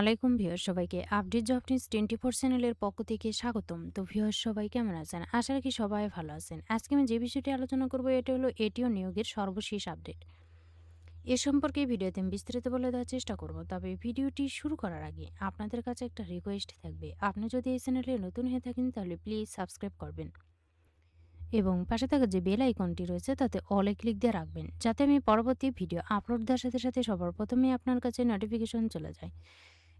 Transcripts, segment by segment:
আলাইকুম ভিউয়ার সবাইকে update job news twenty four চ্যানেলের পক্ষ থেকে স্বাগতম। তো ভিউয়ার সবাই কেমন আছেন? আশা রাখি সবাই ভালো আছেন। আজকে আমি যে বিষয়টি আলোচনা করব, এটা হলো এটিও নিয়োগের সর্বশেষ আপডেট এ সম্পর্কে ভিডিওতে আমি বিস্তারিত বলে দেওয়ার চেষ্টা করব, তবে ভিডিওটি শুরু করার আগে আপনাদের কাছে একটা রিকোয়েস্ট থাকবে। আপনি যদি এই চ্যানেলে নতুন হয়ে থাকেন, তাহলে প্লিজ সাবস্ক্রাইব করবেন। এবং পাশে থাকা যে বেল আইকনটি রয়েছে, তাতে অলে ক্লিক দিয়ে রাখবেন, যাতে আমি পরবর্তী ভিডিও আপলোড দেওয়ার সাথে সাথে সবার প্রথমে আপনার কাছে নোটিফিকেশন চলে যায়।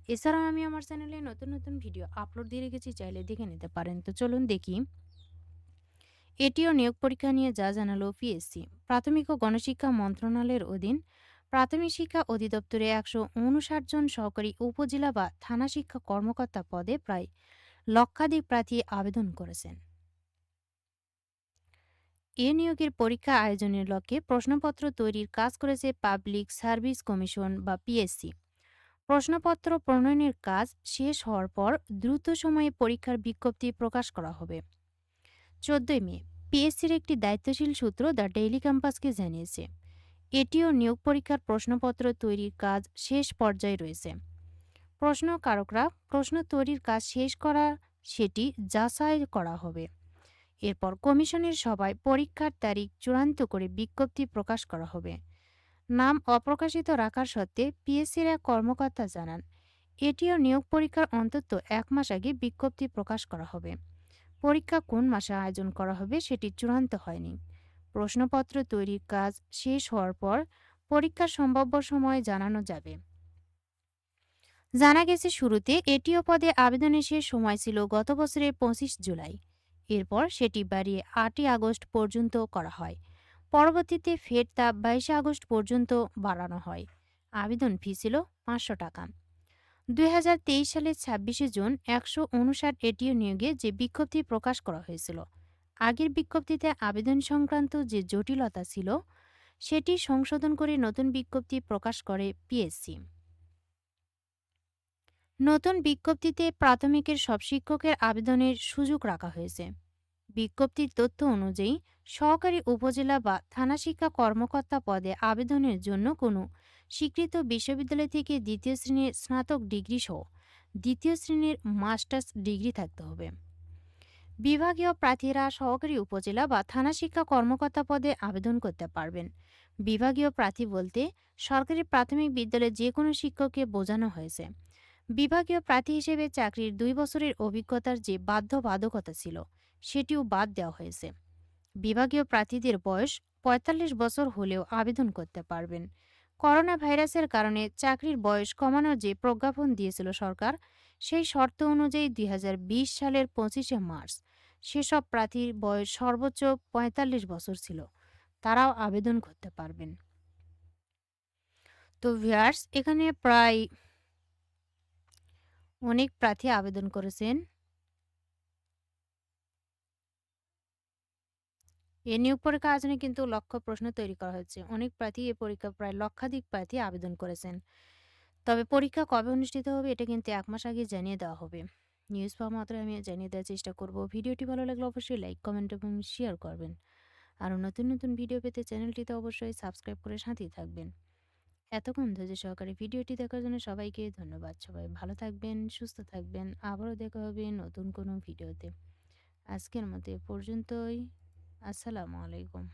এছাড়াও আমি আমার চ্যানেলে নতুন নতুন ভিডিও আপলোড দিয়ে রেখেছি, চাইলে দেখে নিতে পারেন। তো চলুন দেখি। এটিও নিয়োগ পরীক্ষা নিয়ে যা জানালো পিএসসি। প্রাথমিক ও গণশিক্ষা মন্ত্রণালয়ের অধীন প্রাথমিক শিক্ষা অধিদপ্তরে একশো উনষাট জন সহকারী উপজেলা বা থানা শিক্ষা কর্মকর্তা পদে প্রায় লক্ষাধিক প্রার্থী আবেদন করেছেন। এ নিয়োগের পরীক্ষা আয়োজনের লক্ষ্যে প্রশ্নপত্র তৈরির কাজ করেছে পাবলিক সার্ভিস কমিশন বা পিএসসি। প্রশ্নপত্র প্রণয়নের কাজ শেষ হওয়ার পর দ্রুত সময়ে পরীক্ষার বিজ্ঞপ্তি প্রকাশ করা হবে। চোদ্দই মে, পিএসসির একটি দায়িত্বশীল সূত্র দ্য ডেইলি ক্যাম্পাসকে জানিয়েছে। এটিও নিয়োগ পরীক্ষার প্রশ্নপত্র তৈরির কাজ শেষ পর্যায়ে রয়েছে। প্রশ্নকারকরা প্রশ্ন তৈরির কাজ শেষ করা সেটি যাচাই করা হবে। এরপর কমিশনের সভায় পরীক্ষার তারিখ চূড়ান্ত করে বিজ্ঞপ্তি প্রকাশ করা হবে। নাম অপ্রকাশিত রাখার সত্ত্বে পিএসসির এক কর্মকর্তা জানান, এটিও নিয়োগ পরীক্ষার অন্তত এক মাস আগে বিজ্ঞপ্তি প্রকাশ করা হবে। পরীক্ষা কোন মাসে আয়োজন করা হবে সেটি চূড়ান্ত হয়নি। প্রশ্নপত্র তৈরির কাজ শেষ হওয়ার পর পরীক্ষার সম্ভাব্য সময় জানানো যাবে। জানা গেছে শুরুতে এটিও পদে আবেদনের শেষ সময় ছিল গত বছরের পঁচিশ জুলাই। এরপর সেটি বাড়িয়ে আটই আগস্ট পর্যন্ত করা হয়। পরবর্তীতে ফের তা বাইশে আগস্ট পর্যন্ত বাড়ানো হয়। আবেদন ফি ছিল পাঁচশো টাকা। দুই হাজার তেইশ সালের ছাব্বিশে জুন একশো উনষাট এটিও নিয়োগে যে বিজ্ঞপ্তি প্রকাশ করা হয়েছিল, আগের বিজ্ঞপ্তিতে আবেদন সংক্রান্ত যে জটিলতা ছিল, সেটি সংশোধন করে নতুন বিজ্ঞপ্তি প্রকাশ করে পিএসসি। নতুন বিজ্ঞপ্তিতে প্রাথমিকের সব শিক্ষকের আবেদনের সুযোগ রাখা হয়েছে। বিজ্ঞপ্তির তথ্য অনুযায়ী সহকারী উপজেলা বা থানা শিক্ষা কর্মকর্তা পদে আবেদনের জন্য কোনো স্বীকৃত বিশ্ববিদ্যালয় থেকে দ্বিতীয় শ্রেণির স্নাতক ডিগ্রি সহ দ্বিতীয় শ্রেণির মাস্টার্স ডিগ্রি থাকতে হবে। বিভাগীয় প্রার্থীরা সহকারী উপজেলা বা থানা শিক্ষা কর্মকর্তা পদে আবেদন করতে পারবেন। বিভাগীয় প্রার্থী বলতে সরকারি প্রাথমিক বিদ্যালয়ে যে কোনো শিক্ষককে বোঝানো হয়েছে। বিভাগীয় প্রার্থী হিসেবে চাকরির দুই বছরের অভিজ্ঞতার যে বাধ্যবাধকতা ছিল, সেটিও বাদ দেওয়া হয়েছে। বিভাগীয় প্রার্থীদের বয়স ৪৫ বছর হলেও আবেদন করতে পারবেন। করোনা ভাইরাসের কারণে চাকরির বয়স কমানোর যে প্রজ্ঞাপন দিয়েছিল সরকার, সেই শর্ত অনুযায়ী দুই হাজার বিশ সালের পঁচিশে মার্চ সেসব প্রার্থীর বয়স সর্বোচ্চ ৪৫ বছর ছিল। তারাও আবেদন করতে পারবেন। তো ভিয়ার্স এখানে প্রায় অনেক প্রার্থী আবেদন করেছেন। এ নিয়োগ পরীক্ষা আয়োজনে কিন্তু লক্ষ্য প্রশ্ন তৈরি করা হয়েছে? অনেক প্রার্থী এ পরীক্ষা প্রায় লক্ষাধিক প্রার্থী আবেদন করেছেন। তবে পরীক্ষা কবে অনুষ্ঠিত হবে এটা কিন্তু এক মাস আগে জানিয়ে দেওয়া হবে। নিউজ পাওয়া মাত্র আমি জানিয়ে দেওয়ার চেষ্টা করব। ভিডিওটি ভালো লাগলে অবশ্যই লাইক, কমেন্ট এবং শেয়ার করবেন। আরও নতুন নতুন ভিডিও পেতে চ্যানেলটিতে অবশ্যই সাবস্ক্রাইব করে সাথেই থাকবেন। এতক্ষণ ধৈর্য সহকারে ভিডিওটি দেখার জন্য সবাইকে ধন্যবাদ। সবাই ভালো থাকবেন, সুস্থ থাকবেন। আবারও দেখা হবে নতুন কোনো ভিডিওতে। আজকের মতো পর্যন্তই। আসসালামু আলাইকুম।